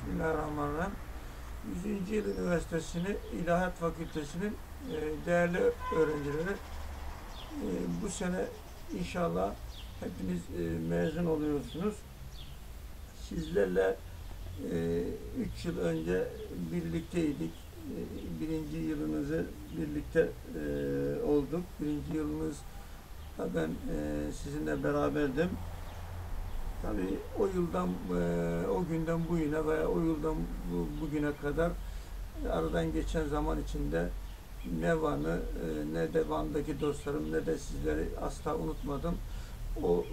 Bismillahirrahmanirrahim. 100. Yıl Üniversitesi'nin İlahiyat Fakültesi'nin e, değerli öğrencileri e, bu sene inşallah hepiniz e, mezun oluyorsunuz. Sizlerle 3 yıl önce birlikteydik. Birinci yılınızı birlikte olduk. Birinci yılınızda ben sizinle beraberdim. Tabii o yıldan, e, o günden bu yine veya o yıldan bu, bugüne kadar aradan geçen zaman içinde ne Van'ı e, ne de Van'daki dostlarım ne de sizleri asla unutmadım. O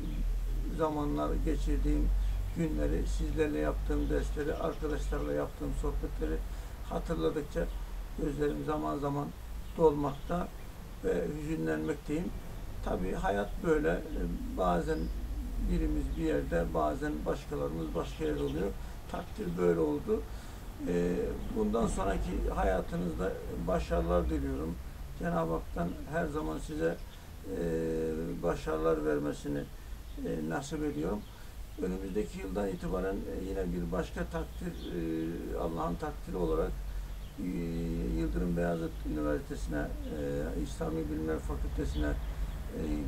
zamanlar geçirdiğim günleri, sizlerle yaptığım dersleri, arkadaşlarla yaptığım sohbetleri hatırladıkça gözlerim zaman zaman dolmakta ve hüzünlenmekteyim. Tabii hayat böyle. E, Bazen birimiz bir yerde, bazen başkalarımız başka yerde oluyor. Takdir böyle oldu. Ee, bundan sonraki hayatınızda başarılar diliyorum. Cenab-ı Hak'tan her zaman size e, başarılar vermesini e, nasip ediyorum. Önümüzdeki yıldan itibaren e, yine bir başka takdir, e, Allah'ın takdiri olarak Yıldırım Beyazıt Üniversitesi'ne, İslami Bilimler Fakültesi'ne e,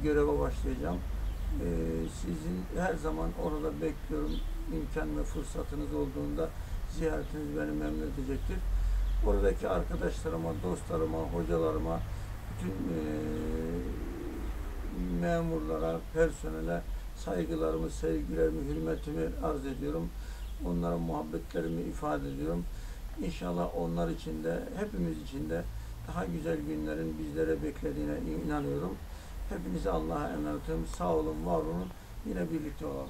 göreve başlayacağım. Ee, sizin her zaman orada bekliyorum. İmkan ve fırsatınız olduğunda ziyaretiniz beni memnun edecektir. Oradaki arkadaşlarıma, dostlarıma, hocalarıma, bütün e, memurlara, personele saygılarımı, sevgilerimi, hürmetimi arz ediyorum. Onlara muhabbetlerimi ifade ediyorum. İnşallah onlar için de, hepimiz için de daha güzel günlerin bizlere beklediğine inanıyorum. Hepinize Allah'a emanet ediyorum. Sağ olun, var olun. Yine birlikte olalım.